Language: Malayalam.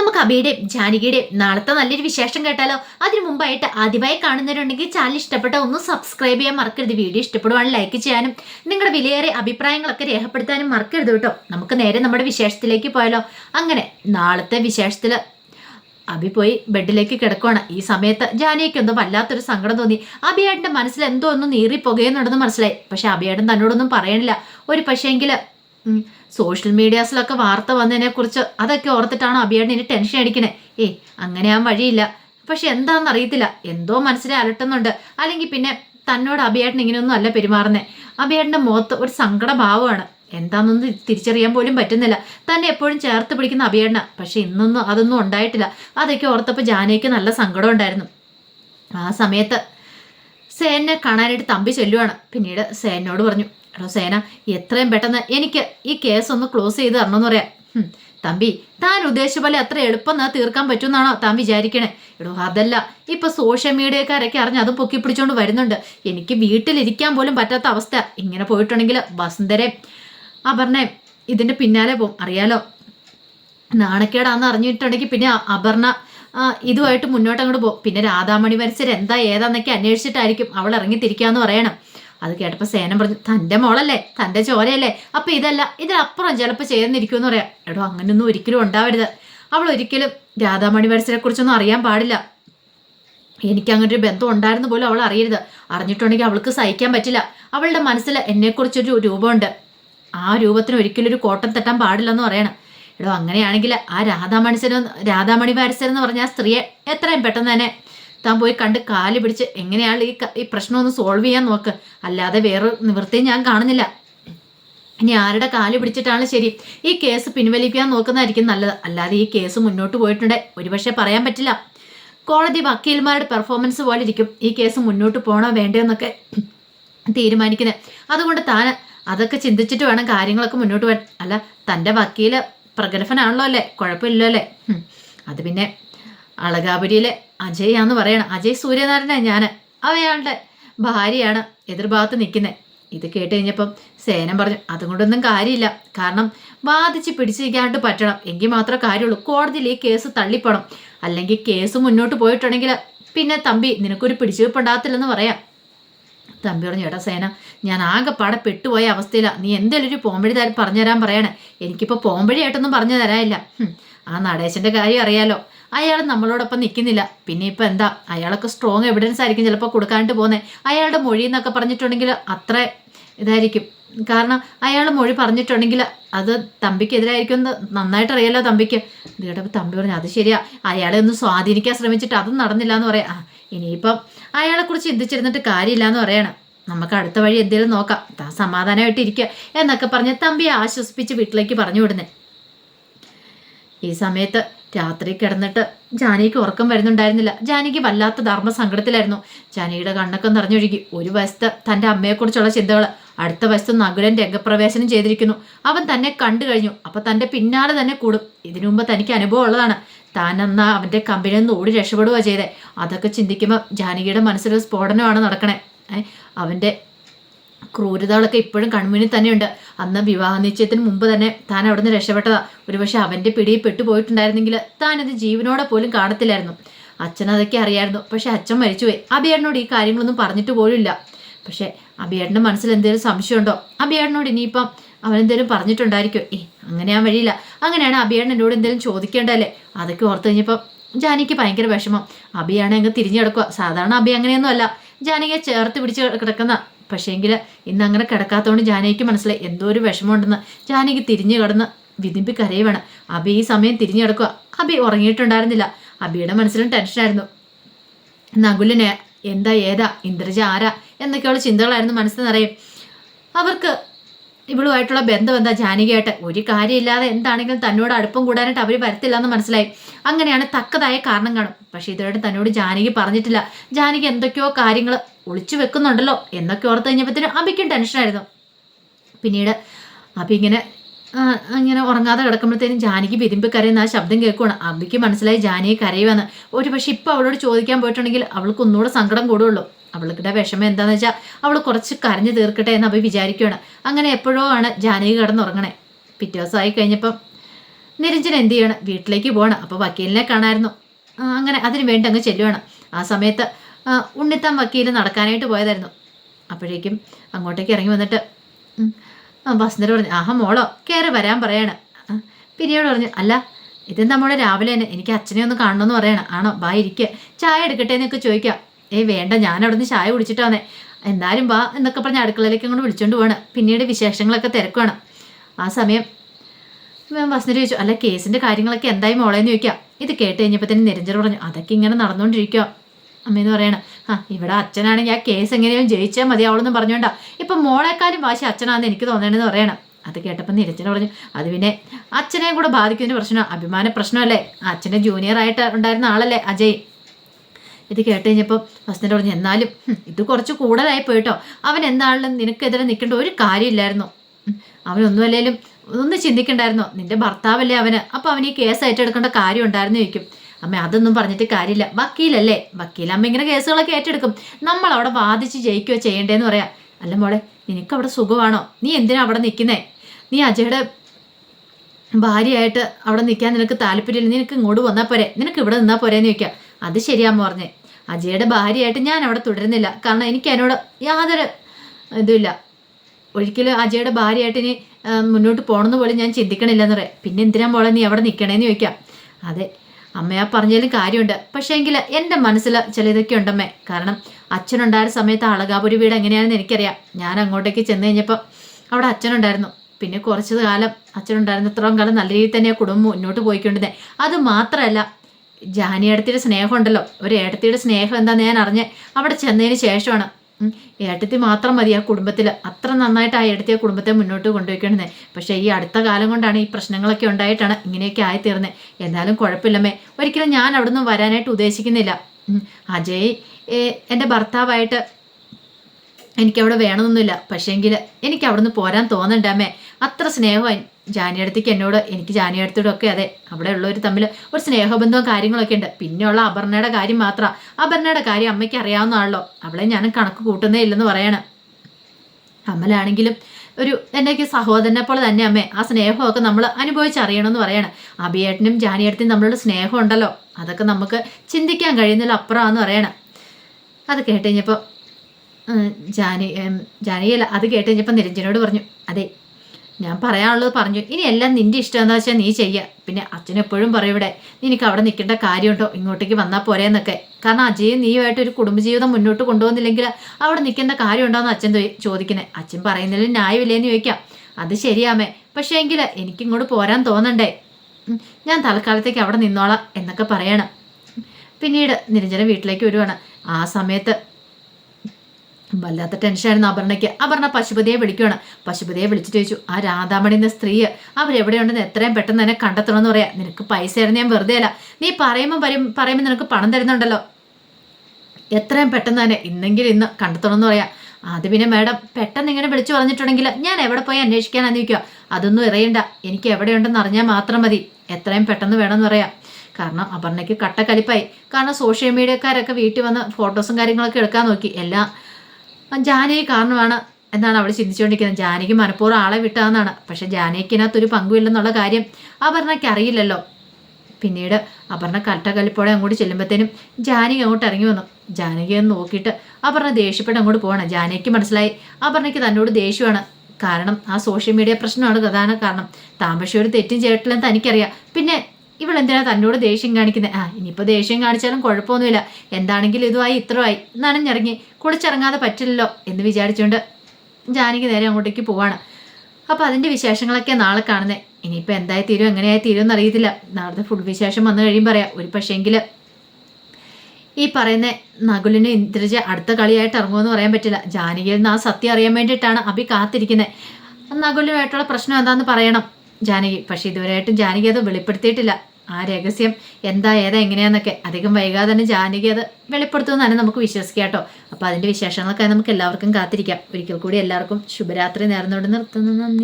നമുക്ക് അബിയുടെയും ജാനകിയുടെയും നാളത്തെ നല്ലൊരു വിശേഷം കേട്ടാലോ? അതിനു മുമ്പായിട്ട് ആദ്യമായി കാണുന്നവരുണ്ടെങ്കിൽ ചാനൽ ഇഷ്ടപ്പെട്ട ഒന്ന് സബ്സ്ക്രൈബ് ചെയ്യാൻ മറക്കരുത്. വീഡിയോ ഇഷ്ടപ്പെടുവാണ് ലൈക്ക് ചെയ്യാനും നിങ്ങളുടെ വിലയേറിയ അഭിപ്രായങ്ങളൊക്കെ രേഖപ്പെടുത്താനും മറക്കരുത് കേട്ടോ. നമുക്ക് നേരെ നമ്മുടെ വിശേഷത്തിലേക്ക് പോയാലോ? അങ്ങനെ നാളത്തെ വിശേഷത്തിൽ അബി പോയി ബെഡിലേക്ക് കിടക്കുവാണ്. ഈ സമയത്ത് ജാനിയയ്ക്ക് എന്തോ വല്ലാത്തൊരു സങ്കടം തോന്നി. അബിയേട്ടന്റെ മനസ്സിൽ എന്തോ ഒന്ന് നീറി പുകയുന്നുണ്ടെന്ന് മനസ്സിലായി. പക്ഷെ അബിയേട്ടൻ തന്നോടൊന്നും പറയണില്ല. ഒരു പക്ഷേങ്കിൽ സോഷ്യൽ മീഡിയാസിലൊക്കെ വാർത്ത വന്നതിനെ കുറിച്ച് അതൊക്കെ ഓർത്തിട്ടാണ് അബിയേട്ടൻ ഇനി ടെൻഷൻ അടിക്കണേ. ഏ അങ്ങനെ ആ വഴിയില്ല. പക്ഷെ എന്താണെന്ന് അറിയത്തില്ല എന്തോ മനസ്സിനെ അലട്ടുന്നുണ്ട്. അല്ലെങ്കിൽ പിന്നെ തന്നോട് അബിയേട്ടൻ ഇങ്ങനെയൊന്നും അല്ല പെരുമാറുന്നേ. അബിയേട്ടന്റെ മുഖത്ത് ഒരു സങ്കടഭാവമാണ്. എന്താണെന്നൊന്നും തിരിച്ചറിയാൻ പോലും പറ്റുന്നില്ല. തന്നെ എപ്പോഴും ചേർത്ത് പിടിക്കുന്ന അഭിയണ്ണ പക്ഷെ ഇന്നൊന്നും അതൊന്നും ഉണ്ടായിട്ടില്ല. അതൊക്കെ ഓർത്തപ്പോൾ ജാനയ്ക്ക് നല്ല സങ്കടം ഉണ്ടായിരുന്നു. ആ സമയത്ത് സേനെ കാണാനായിട്ട് തമ്പി ചെല്ലുവാണ്. പിന്നീട് സേനോട് പറഞ്ഞു എടോ സേന എത്രയും പെട്ടെന്ന് എനിക്ക് ഈ കേസ് ഒന്ന് ക്ലോസ് ചെയ്ത് തരണമെന്ന് പറയാം. തമ്പി താൻ ഉദ്ദേശിച്ച പോലെ അത്ര എളുപ്പം തീർക്കാൻ പറ്റുമെന്നാണോ താൻ വിചാരിക്കണേ? എടോ അതല്ല. ഇപ്പൊ സോഷ്യൽ മീഡിയക്കാരൊക്കെ അറിഞ്ഞ് അതും പൊക്കി പിടിച്ചോണ്ട് വരുന്നുണ്ട്. എനിക്ക് വീട്ടിലിരിക്കാൻ പോലും പറ്റാത്ത അവസ്ഥ. ഇങ്ങനെ പോയിട്ടുണ്ടെങ്കിൽ വസുന്ധരെ അപർണേ ഇതിന്റെ പിന്നാലെ പോകും അറിയാലോ? നാണക്കേടാന്ന് അറിഞ്ഞിട്ടുണ്ടെങ്കിൽ പിന്നെ അപർണ ഇതുമായിട്ട് മുന്നോട്ട് അങ്ങോട്ട് പോകും പിന്നെ രാധാമണി വരച്ചർ എന്താ ഏതാന്നൊക്കെ അന്വേഷിച്ചിട്ടായിരിക്കും അവൾ ഇറങ്ങി തിരിക്കാന്ന് പറയണം. അത് കേട്ടപ്പോൾ സേനം പറഞ്ഞു തന്റെ മോളല്ലേ? തന്റെ ചോരയല്ലേ? അപ്പം ഇതല്ല ഇതിനപ്പുറം ചിലപ്പോൾ ചെയ്യുന്നിരിക്കുമെന്ന് പറയാം. എടോ അങ്ങനെയൊന്നും ഒരിക്കലും ഉണ്ടാവരുത്. അവൾ ഒരിക്കലും രാധാമണി വരച്ചരെ കുറിച്ചൊന്നും അറിയാൻ പാടില്ല. എനിക്ക് അങ്ങനെ ഒരു ബന്ധം ഉണ്ടായിരുന്ന പോലും അവൾ അറിയരുത്. അറിഞ്ഞിട്ടുണ്ടെങ്കിൽ അവൾക്ക് സഹിക്കാൻ പറ്റില്ല. അവളുടെ മനസ്സിൽ എന്നെക്കുറിച്ചൊരു രൂപമുണ്ട്. ആ രൂപത്തിന് ഒരിക്കലും ഒരു കോട്ടം തട്ടാൻ പാടില്ലെന്ന് പറയണം. എടോ അങ്ങനെയാണെങ്കിൽ ആ രാധാമണിസൻ രാധാമണി വാരസൻ എന്ന് പറഞ്ഞ ആ സ്ത്രീയെ എത്രയും പെട്ടെന്ന് തന്നെ താൻ പോയി കണ്ട് കാൽ പിടിച്ച് എങ്ങനെയാണ് ഈ ഈ പ്രശ്നം ഒന്ന് സോൾവ് ചെയ്യാൻ നോക്ക്. അല്ലാതെ വേറെ നിവൃത്തിയും ഞാൻ കാണുന്നില്ല. ഇനി ആരുടെ കാൽ പിടിച്ചിട്ടാണ് ശരി? ഈ കേസ് പിൻവലിക്കാൻ നോക്കുന്നതായിരിക്കും നല്ലത്. അല്ലാതെ ഈ കേസ് മുന്നോട്ട് പോയിട്ടുണ്ട്. ഒരുപക്ഷെ പറയാൻ പറ്റില്ല. കോടതി വക്കീൽമാരുടെ പെർഫോമൻസ് പോലെ ഇരിക്കും. ഈ കേസ് മുന്നോട്ട് പോകണോ വേണ്ടോ എന്നൊക്കെ തീരുമാനിക്കുന്നത്. അതുകൊണ്ട് താൻ അതൊക്കെ ചിന്തിച്ചിട്ട് വേണം കാര്യങ്ങളൊക്കെ മുന്നോട്ട് പോകാൻ. അല്ല തന്റെ വക്കീൽ പ്രഗത്ഭനാണല്ലോ അല്ലേ? കുഴപ്പമില്ലല്ലോ അല്ലേ? അത് പിന്നെ അളകാപുരിയിലെ അജയാന്ന് പറയണം. അജയ് സൂര്യനാരായണ ഞാൻ അവയാളുടെ ഭാര്യയാണ് എതിർഭാഗത്ത് നിൽക്കുന്നത് ഇത് കേട്ട് കഴിഞ്ഞപ്പം സേനം പറഞ്ഞു അതുകൊണ്ടൊന്നും കാര്യമില്ല. കാരണം വാദിച്ച് പിടിച്ചിരിക്കാണ്ട് പറ്റണം. എങ്കിൽ മാത്രമേ കാര്യമുള്ളൂ. കോടതിയിൽ ഈ കേസ് തള്ളിപ്പണം. അല്ലെങ്കിൽ കേസ് മുന്നോട്ട് പോയിട്ടുണ്ടെങ്കിൽ പിന്നെ തമ്പി നിനക്കൊരു പിടിച്ചുവെപ്പുണ്ടാകത്തില്ലെന്ന് പറയാം. തമ്പി പറഞ്ഞു ചേട്ടാ സേന ഞാൻ ആകെപ്പാടെ പെട്ടുപോയ അവസ്ഥയിലാണ് നീ എന്തെങ്കിലും ഒരു പോംവഴി തരാൻ പറഞ്ഞു തരാൻ പറയണേ. എനിക്കിപ്പോൾ പോംവഴിയായിട്ടൊന്നും പറഞ്ഞു തരാനില്ല. ആ നടേശന്റെ കാര്യം അറിയാലോ. അയാൾ നമ്മളോടൊപ്പം നിൽക്കുന്നില്ല പിന്നെ ഇപ്പം എന്താ? അയാളൊക്കെ സ്ട്രോങ് എവിഡൻസ് ആയിരിക്കും ചിലപ്പോൾ കൊടുക്കാണ്ട് പോകുന്നത് അയാളുടെ മൊഴി എന്നൊക്കെ പറഞ്ഞിട്ടുണ്ടെങ്കിൽ അത്ര ഇതായിരിക്കും. കാരണം അയാൾ മൊഴി പറഞ്ഞിട്ടുണ്ടെങ്കിൽ അത് തമ്പിക്കെതിരായിരിക്കും എന്ന് നന്നായിട്ട് അറിയാലോ തമ്പിക്ക്. ഇതിയുടെ തമ്പി പറഞ്ഞു അത് ശരിയാ. അയാളെ ഒന്ന് സ്വാധീനിക്കാൻ ശ്രമിച്ചിട്ട് അതും നടന്നില്ല എന്ന് പറയാം ഇനിയിപ്പം അയാളെക്കുറിച്ച് ചിന്തിച്ചിരുന്നിട്ട് കാര്യമില്ല എന്ന് പറയണം. നമുക്ക് അടുത്ത വഴി എന്തെങ്കിലും നോക്കാം. താൻ സമാധാനമായിട്ട് ഇരിക്കുക എന്നൊക്കെ പറഞ്ഞ് തമ്പിയെ ആശ്വസിപ്പിച്ച് വീട്ടിലേക്ക് പറഞ്ഞു വിടുന്നേ. ഈ സമയത്ത് രാത്രി കിടന്നിട്ട് ജാനിക്ക് ഉറക്കം വരുന്നുണ്ടായിരുന്നില്ല. ജാനിക്ക് വല്ലാത്ത ധർമ്മ സങ്കടത്തിലായിരുന്നു ജാനിയുടെ കണ്ണൊക്കെ നിറഞ്ഞൊഴുകി. ഒരു വശത്ത് തന്റെ അമ്മയെക്കുറിച്ചുള്ള ചിന്തകൾ അടുത്ത വശത്ത് നകുലൻ രംഗപ്രവേശനം ചെയ്തിരിക്കുന്നു. അവൻ തന്നെ കണ്ടു കഴിഞ്ഞു. അപ്പം തന്റെ പിന്നാലെ തന്നെ കൂടും. ഇതിനു മുമ്പ് തനിക്ക് അനുഭവം ഉള്ളതാണ് താൻ എന്നാ അവന്റെ കമ്പനിയിൽ നിന്ന് ഓടി രക്ഷപ്പെടുക ചെയ്തേ. അതൊക്കെ ചിന്തിക്കുമ്പോൾ ജാനകിയുടെ മനസ്സിലൊരു സ്ഫോടനമാണ് നടക്കണേ. അവന്റെ ക്രൂരതകളൊക്കെ ഇപ്പോഴും കൺമുന്നിൽ തന്നെയുണ്ട്. അന്ന് വിവാഹ നിശ്ചയത്തിന് മുമ്പ് തന്നെ താൻ അവിടെ നിന്ന് രക്ഷപ്പെട്ടതാ. ഒരുപക്ഷെ അവന്റെ പിടിയിൽ പെട്ടുപോയിട്ടുണ്ടായിരുന്നെങ്കിൽ താൻ ഇത് ജീവനോടെ പോലും കാണത്തില്ലായിരുന്നു. അച്ഛൻ അതൊക്കെ അറിയായിരുന്നു. പക്ഷേ അച്ഛൻ മരിച്ചുപോയി. അബിയേട്ടനോട് ഈ കാര്യങ്ങളൊന്നും പറഞ്ഞിട്ട് പോലും ഇല്ല പക്ഷേ അബിയേട്ടന്റെ മനസ്സിൽ എന്തെങ്കിലും സംശയമുണ്ടോ? അബിയേട്ടനോട് ഇനിയിപ്പം അവൻ എന്തേലും പറഞ്ഞിട്ടുണ്ടായിരിക്കും. ഏ അങ്ങനെ ആ വഴിയില്ല. അങ്ങനെയാണ് അഭിയാണ് എന്നോട് എന്തെങ്കിലും ചോദിക്കേണ്ടല്ലേ അതൊക്കെ ഓർത്ത് കഴിഞ്ഞപ്പോൾ ജാനിക്ക് ഭയങ്കര വിഷമം. അബിയാണ് അങ്ങ് തിരിഞ്ഞു കിടക്കുക. സാധാരണ അബി അങ്ങനെയൊന്നും അല്ല. ജാനകിയെ ചേർത്ത് പിടിച്ച് കിടക്കുന്ന. പക്ഷേങ്കിൽ ഇന്ന് അങ്ങനെ കിടക്കാത്തതുകൊണ്ട് ജാനകിക്ക് മനസ്സിലായി എന്തോ ഒരു വിഷമമുണ്ടെന്ന്. ജാനകി തിരിഞ്ഞു കിടന്ന് വിതിമ്പി കരയുവാണ്. അബി ഈ സമയം തിരിഞ്ഞു കിടക്കുക. അബി ഉറങ്ങിയിട്ടുണ്ടായിരുന്നില്ല. അബിയുടെ മനസ്സിലും ടെൻഷനായിരുന്നു. നകുലിനെ എന്താ ഏതാ? ഇന്ദ്രജ ആരാ? എന്നൊക്കെയുള്ള ചിന്തകളായിരുന്നു മനസ്സിൽ നിറയും. അവർക്ക് ഇവളുമായിട്ടുള്ള ബന്ധം എന്താ ജാനകിയായിട്ട് ഒരു കാര്യമില്ലാതെ എന്താണെങ്കിലും തന്നോട് അടുപ്പം കൂടാനായിട്ട് അവർ വരത്തില്ല എന്ന് മനസ്സിലായി. അങ്ങനെയാണ് തക്കതായ കാരണം കാണും. പക്ഷേ ഇതുവരെ തന്നോട് ജാനകി പറഞ്ഞിട്ടില്ല. ജാനകി എന്തൊക്കെയോ കാര്യങ്ങൾ ഒളിച്ചു വെക്കുന്നുണ്ടല്ലോ എന്നൊക്കെ ഓർത്ത് കഴിഞ്ഞപ്പോഴത്തേനും അബിക്കും ടെൻഷനായിരുന്നു പിന്നീട് അബി ഇങ്ങനെ അങ്ങനെ ഉറങ്ങാതെ കിടക്കുമ്പോഴത്തേനും ജാനകി വിരുമ്പ് കരയുന്ന ആ ശബ്ദം കേൾക്കുവാണ്. അബിക്ക് മനസ്സിലായി ജാനകി കരയുമെന്ന് ഒരു പക്ഷെ ഇപ്പം അവളോട് ചോദിക്കാൻ പോയിട്ടുണ്ടെങ്കിൽ അവൾക്ക് ഒന്നുകൂടെ സങ്കടം കൂടുള്ളൂ. അവൾക്കിടെ വിഷമം എന്താണെന്ന് വെച്ചാൽ അവൾ കുറച്ച് കരഞ്ഞു തീർക്കട്ടെ എന്ന് അബി വിചാരിക്കുകയാണ് അങ്ങനെ എപ്പോഴോ ആണ് ജാനകി കിടന്നുറങ്ങണേ. പിറ്റേ ദിവസമായി കഴിഞ്ഞപ്പം നിരഞ്ജൻ എന്ത് ചെയ്യണം? വീട്ടിലേക്ക് പോകണം അപ്പോൾ വക്കീലിനെ കാണായിരുന്നു. അങ്ങനെ അതിന് വേണ്ടി അങ്ങ് ചെല്ലുവാണ്. ആ സമയത്ത് ഉണ്ണിത്താൻ വക്കീൽ നടക്കാനായിട്ട് പോയതായിരുന്നു. അപ്പോഴേക്കും അങ്ങോട്ടേക്ക് ഇറങ്ങി വന്നിട്ട് വസുന്ധര പറഞ്ഞു ആഹാ മോളോ കയറി വരാൻ പറയാണ്. പിന്നീട് പറഞ്ഞു അല്ല ഇതെന്താ മോളെ രാവിലെ തന്നെ? എനിക്ക് അച്ഛനെ ഒന്ന് കാണണമെന്ന് പറയണം. ആണോ? ബായിരിക്കുക ചായ എടുക്കട്ടെ എന്നൊക്കെ ചോദിക്കാം. ഏയ് വേണ്ട ഞാൻ അവിടുന്ന് ചായ കുടിച്ചിട്ട് എന്തായാലും വാ എന്നൊക്കെ പറഞ്ഞ് അടുക്കളയിലേക്ക് അങ്ങോട്ട് വിളിച്ചോണ്ട് പോവാണ്. പിന്നീട് വിശേഷങ്ങളൊക്കെ തിരക്കുവാണ് ആ സമയം വസുന്ധര ചോദിച്ചു അല്ല കേസിന്റെ കാര്യങ്ങളൊക്കെ എന്തായി മോളേന്ന് ചോദിക്കാം. ഇത് കേട്ട് കഴിഞ്ഞപ്പോൾ തന്നെ നിരഞ്ജൻ പറഞ്ഞു അതൊക്കെ ഇങ്ങനെ നടന്നുകൊണ്ടിരിക്കുക അമ്മയെന്ന് പറയണം ആ ഇവിടെ അച്ഛനാണെങ്കിൽ ആ കേസ് എങ്ങനെയും ജയിച്ചാൽ മതി അവളൊന്നും പറഞ്ഞോണ്ടാ. ഇപ്പം മോളെക്കാളും വാശി അച്ഛനാണെന്ന് എനിക്ക് തോന്നണമെന്ന് പറയണം. അത് കേട്ടപ്പോൾ നിരഞ്ജന പറഞ്ഞു അത് പിന്നെ അച്ഛനെയും കൂടെ ബാധിക്കുന്ന പ്രശ്നമാണ് അഭിമാന പ്രശ്നമല്ലേ? അച്ഛന്റെ ജൂനിയർ ആയിട്ട് ഉണ്ടായിരുന്ന ആളല്ലേ അജയ്? ഇത് കേട്ട് കഴിഞ്ഞപ്പോൾ പറഞ്ഞു എന്നാലും ഇത് കുറച്ച് കൂടുതലായി പോയിട്ടോ. അവൻ എന്താണെങ്കിലും നിനക്കെതിരെ നിൽക്കേണ്ട ഒരു കാര്യമില്ലായിരുന്നു. അവനൊന്നും അവനൊന്നുമല്ലേലും ഒന്ന് ചിന്തിക്കണ്ടായിരുന്നോ. നിന്റെ ഭർത്താവല്ലേ അവന്? അപ്പോൾ അവൻ ഈ കേസ് ഏറ്റെടുക്കേണ്ട കാര്യം ഉണ്ടായിരുന്നു ചോദിക്കും. അമ്മ അതൊന്നും പറഞ്ഞിട്ട് കാര്യമില്ല. വക്കീലല്ലേ? വക്കീലമ്മ ഇങ്ങനെ കേസുകളൊക്കെ ഏറ്റെടുക്കും. നമ്മൾ അവിടെ വാദിച്ച് ജയിക്കുകയോ ചെയ്യണ്ടേന്ന് പറയാം. അല്ല മോളെ നിനക്ക് അവിടെ സുഖമാണോ? നീ എന്തിനാ അവിടെ നിൽക്കുന്നേ? നീ അജയുടെ ഭാര്യയായിട്ട് അവിടെ നിൽക്കാൻ നിനക്ക് താല്പര്യമില്ല. നിനക്ക് ഇങ്ങോട്ട് വന്നാൽ പോരെ. നിനക്ക് ഇവിടെ നിന്നാൽ പോരേന്ന് ചോദിക്കാം. അത് ശരിയാമ്മ പറഞ്ഞേ. അജയുടെ ഭാര്യയായിട്ട് ഞാൻ അവിടെ തുടരുന്നില്ല. കാരണം എനിക്ക് അതിനോട് യാതൊരു ഇതുമില്ല. ഒരിക്കലും അജയുടെ ഭാര്യയായിട്ട് ഇനി മുന്നോട്ട് പോകണമെന്ന് പോലും ഞാൻ ചിന്തിക്കണില്ലെന്ന് പറയാം. പിന്നെ എന്തിനാ മോളെ നീ അവിടെ നിൽക്കണേന്ന് ചോദിക്കാം. അതെ അമ്മയാ പറഞ്ഞാലും കാര്യമുണ്ട്. പക്ഷേ എങ്കിൽ എന്റെ മനസ്സിൽ ചില ഇതൊക്കെ ഉണ്ടമ്മേ. കാരണം അച്ഛനുണ്ടായ സമയത്ത് അളകാപുരി വീട് എങ്ങനെയാണെന്ന് എനിക്കറിയാം. ഞാൻ അങ്ങോട്ടേക്ക് ചെന്ന് കഴിഞ്ഞപ്പോൾ അവിടെ അച്ഛനുണ്ടായിരുന്നു. പിന്നെ കുറച്ച് കാലം അച്ഛനുണ്ടായിരുന്ന ഇത്രയും കാലം നല്ല രീതിയിൽ തന്നെ കുടുംബം മുന്നോട്ട് പോയിക്കൊണ്ടിരുന്നത് അത് മാത്രമല്ല ജാനി സ്നേഹമുണ്ടല്ലോ. സ്നേഹം ഒരു ഏട്ടത്തിയുടെ സ്നേഹം എന്താണെന്ന് ഞാൻ അറിഞ്ഞ്. അവിടെ ചെന്നതിന് ശേഷമാണ്. ഏട്ടത്തി മാത്രം മതി ആ കുടുംബത്തിൽ അത്ര നന്നായിട്ട് ആ ഏടത്തിയെ കുടുംബത്തെ മുന്നോട്ട് കൊണ്ടുപോയിക്കൊണ്ടിരുന്നത് പക്ഷേ ഈ അടുത്ത കാലം കൊണ്ടാണ് ഈ പ്രശ്നങ്ങളൊക്കെ ഉണ്ടായിട്ടാണ് ഇങ്ങനെയൊക്കെ ആയിത്തീർന്നത് എന്നാലും കുഴപ്പമില്ലമ്മേ. ഒരിക്കലും ഞാൻ അവിടെ വരാനായിട്ട് ഉദ്ദേശിക്കുന്നില്ല. അജയ് എന്റെ ഭർത്താവായിട്ട് എനിക്കവിടെ വേണമെന്നൊന്നുമില്ല പക്ഷേങ്കിൽ എനിക്ക് അവിടുന്ന് പോരാൻ തോന്നണ്ടമ്മേ അത്ര സ്നേഹമായി ജാനിയടുത്തേക്ക് എന്നോട് എനിക്ക് ജാനിയടുത്തോടൊക്കെ അതെ അവിടെ ഉള്ളവർ തമ്മിൽ ഒരു സ്നേഹബന്ധവും കാര്യങ്ങളൊക്കെ ഉണ്ട്. പിന്നെയുള്ള അപർണയുടെ കാര്യം മാത്രം. അപർണയുടെ കാര്യം അമ്മയ്ക്ക് അറിയാവുന്നതാണല്ലോ. അവളെ ഞാൻ കണക്ക് കൂട്ടുന്നേ ഇല്ലെന്ന് പറയാണ്. അമ്മലാണെങ്കിലും ഒരു എന്റെയൊക്കെ സഹോദരനെ പോലെ തന്നെ അമ്മേ. ആ സ്നേഹമൊക്കെ നമ്മൾ അനുഭവിച്ചറിയണമെന്ന് പറയാണ്. അഭിയേട്ടനും ജാനിയേട്ടനും നമ്മളുടെ സ്നേഹം ഉണ്ടല്ലോ. അതൊക്കെ നമുക്ക് ചിന്തിക്കാൻ കഴിയുന്നില്ല അപ്പുറമാണെന്ന് പറയണം. അത് കേട്ട് കഴിഞ്ഞപ്പോൾ ജാനി ജാനിയല്ല അത് കേട്ട് കഴിഞ്ഞപ്പോൾ നിരഞ്ജനോട് പറഞ്ഞു അതെ ഞാൻ പറയാനുള്ളത് പറഞ്ഞു. ഇനി എല്ലാം നിന്റെ ഇഷ്ടം എന്താ വെച്ചാൽ നീ ചെയ്യുക പിന്നെ അച്ഛൻ എപ്പോഴും പറയും ഇവിടെ നിനക്ക് അവിടെ നിൽക്കേണ്ട കാര്യമുണ്ടോ? ഇങ്ങോട്ടേക്ക് വന്നാൽ പോരേന്നൊക്കെ. കാരണം അജയും നീയുമായിട്ട് ഒരു കുടുംബജീവിതം മുന്നോട്ട് കൊണ്ടുപോകുന്നില്ലെങ്കിൽ അവിടെ നിൽക്കേണ്ട കാര്യമുണ്ടോയെന്ന് അച്ഛൻ ചോദിക്കുന്നത് അച്ഛൻ പറയുന്നതിൽ ന്യായമില്ലേന്ന് ചോദിക്കാം. അത് ശരിയാമേ. പക്ഷേ എങ്കിൽ എനിക്കിങ്ങോട്ട് പോരാൻ തോന്നണ്ടേ? ഞാൻ തൽക്കാലത്തേക്ക് അവിടെ നിന്നോളാം എന്നൊക്കെ പറയണം. പിന്നീട് നിരഞ്ജന വീട്ടിലേക്ക് വരുവാണ്. ആ സമയത്ത് വല്ലാത്ത ടെൻഷനായിരുന്നു അപർണയ്ക്ക്. അപർണ പശുപതിയെ വിളിക്കുകയാണ്. പശുപതിയെ വിളിച്ചിട്ട് ചോദിച്ചു ആ രാധാമണി എന്ന സ്ത്രീ അവരെവിടെയുണ്ടെന്ന് എത്രയും പെട്ടെന്ന് തന്നെ കണ്ടെത്തണമെന്ന് പറയാം. നിനക്ക് പൈസ ആയിരുന്നു ഞാൻ വെറുതെ അല്ല. നീ പറയുമ്പോൾ പറയുമ്പോൾ നിനക്ക് പണം തരുന്നുണ്ടല്ലോ. എത്രയും പെട്ടെന്ന് തന്നെ ഇന്നെങ്കിലും ഇന്ന് കണ്ടെത്തണമെന്ന് പറയാം. അത് പിന്നെ മാഡം പെട്ടെന്ന് ഇങ്ങനെ വിളിച്ചു പറഞ്ഞിട്ടുണ്ടെങ്കിൽ ഞാൻ എവിടെ പോയി അന്വേഷിക്കാനാന്ന് ചോദിക്കുക അതൊന്നും എറിയണ്ട എനിക്ക് എവിടെയുണ്ടെന്ന് അറിഞ്ഞാൽ മാത്രം മതി. എത്രയും പെട്ടെന്ന് വേണമെന്ന് പറയാം. കാരണം അപർണയ്ക്ക് കട്ടക്കലിപ്പായി കാരണം സോഷ്യൽ മീഡിയക്കാരൊക്കെ വീട്ടിൽ വന്ന് ഫോട്ടോസും കാര്യങ്ങളൊക്കെ എടുക്കാൻ നോക്കി. എല്ലാം ജാനകി കാരണമാണ് എന്നാണ് അവൾ ചിന്തിച്ചുകൊണ്ടിരിക്കുന്നത്. ജാനകി മനഃപൂർവം ആളെ വിട്ടാന്നാണ്. പക്ഷെ ജാനകിനകത്തൊരു പങ്കുമില്ലെന്നുള്ള കാര്യം അപർണയ്ക്ക് അറിയില്ലല്ലോ. പിന്നീട് അപർണ കട്ടക്കലിപ്പോടെ അങ്ങോട്ട് ചെല്ലുമ്പോഴത്തേനും ജാനകി അങ്ങോട്ട് ഇറങ്ങി വന്നു. ജാനകി ഒന്ന് നോക്കിയിട്ട് അപർണ ദേഷ്യപ്പെട്ട് അങ്ങോട്ട് പോകണം ജാനകിക്ക് മനസ്സിലായി അപർണയ്ക്ക് തന്നോട് ദേഷ്യമാണ്. കാരണം ആ സോഷ്യൽ മീഡിയ പ്രശ്നമാണ് പ്രധാന കാരണം. താമശ ഒരു തെറ്റും ചെയ്തിട്ടില്ലെന്ന് തനിക്കറിയാം. പിന്നെ ഇവളെന്തിനാ തന്നോട് ദേഷ്യം കാണിക്കുന്നത് ആ ഇനിയിപ്പോൾ ദേഷ്യം കാണിച്ചാലും കുഴപ്പമൊന്നുമില്ല. എന്താണെങ്കിലും ഇതുമായി ഇത്രമായി നനഞ്ഞിറങ്ങി. കുളിച്ചിറങ്ങാതെ പറ്റില്ലല്ലോ എന്ന് വിചാരിച്ചുകൊണ്ട് ജാനകി നേരെ അങ്ങോട്ടേക്ക് പോവാണ്. അപ്പോൾ അതിന്റെ വിശേഷങ്ങളൊക്കെ നാളെ കാണുന്നത് ഇനിയിപ്പോൾ എന്തായി തീരും എങ്ങനെയായി തീരും എന്നറിയത്തില്ല. നാളത്തെ ഫുഡ് വിശേഷം വന്നു കഴിയും പറയാം. ഒരു പക്ഷേങ്കിൽ ഈ പറയുന്ന നകുലിന് ഇന്ദ്രജ അടുത്ത കളിയായിട്ട് ഇറങ്ങുമെന്ന് പറയാൻ പറ്റില്ല. ജാനകിയിൽ നിന്ന് ആ സത്യം അറിയാൻ വേണ്ടിയിട്ടാണ് അഭി കാത്തിരിക്കുന്നത് നകുലുമായിട്ടുള്ള പ്രശ്നം എന്താണെന്ന് പറയണം. ജാനകി പക്ഷെ ഇതുവരെയായിട്ടും ജാനകി അത് വെളിപ്പെടുത്തിയിട്ടില്ല. ആ രഹസ്യം എന്താ ഏതാ എങ്ങനെയാന്നൊക്കെ. അധികം വൈകാതെ തന്നെ ജാനകി അത് വെളിപ്പെടുത്തുമെന്ന് തന്നെ നമുക്ക് വിശ്വസിക്കാം കേട്ടോ. അപ്പോൾ അതിന്റെ വിശേഷങ്ങളൊക്കെ നമുക്ക് എല്ലാവർക്കും കാത്തിരിക്കാം. ഒരിക്കൽ കൂടി എല്ലാവർക്കും ശുഭരാത്രി നേർന്നുകൊണ്ട് നിർത്തുന്നു. നന്ദി.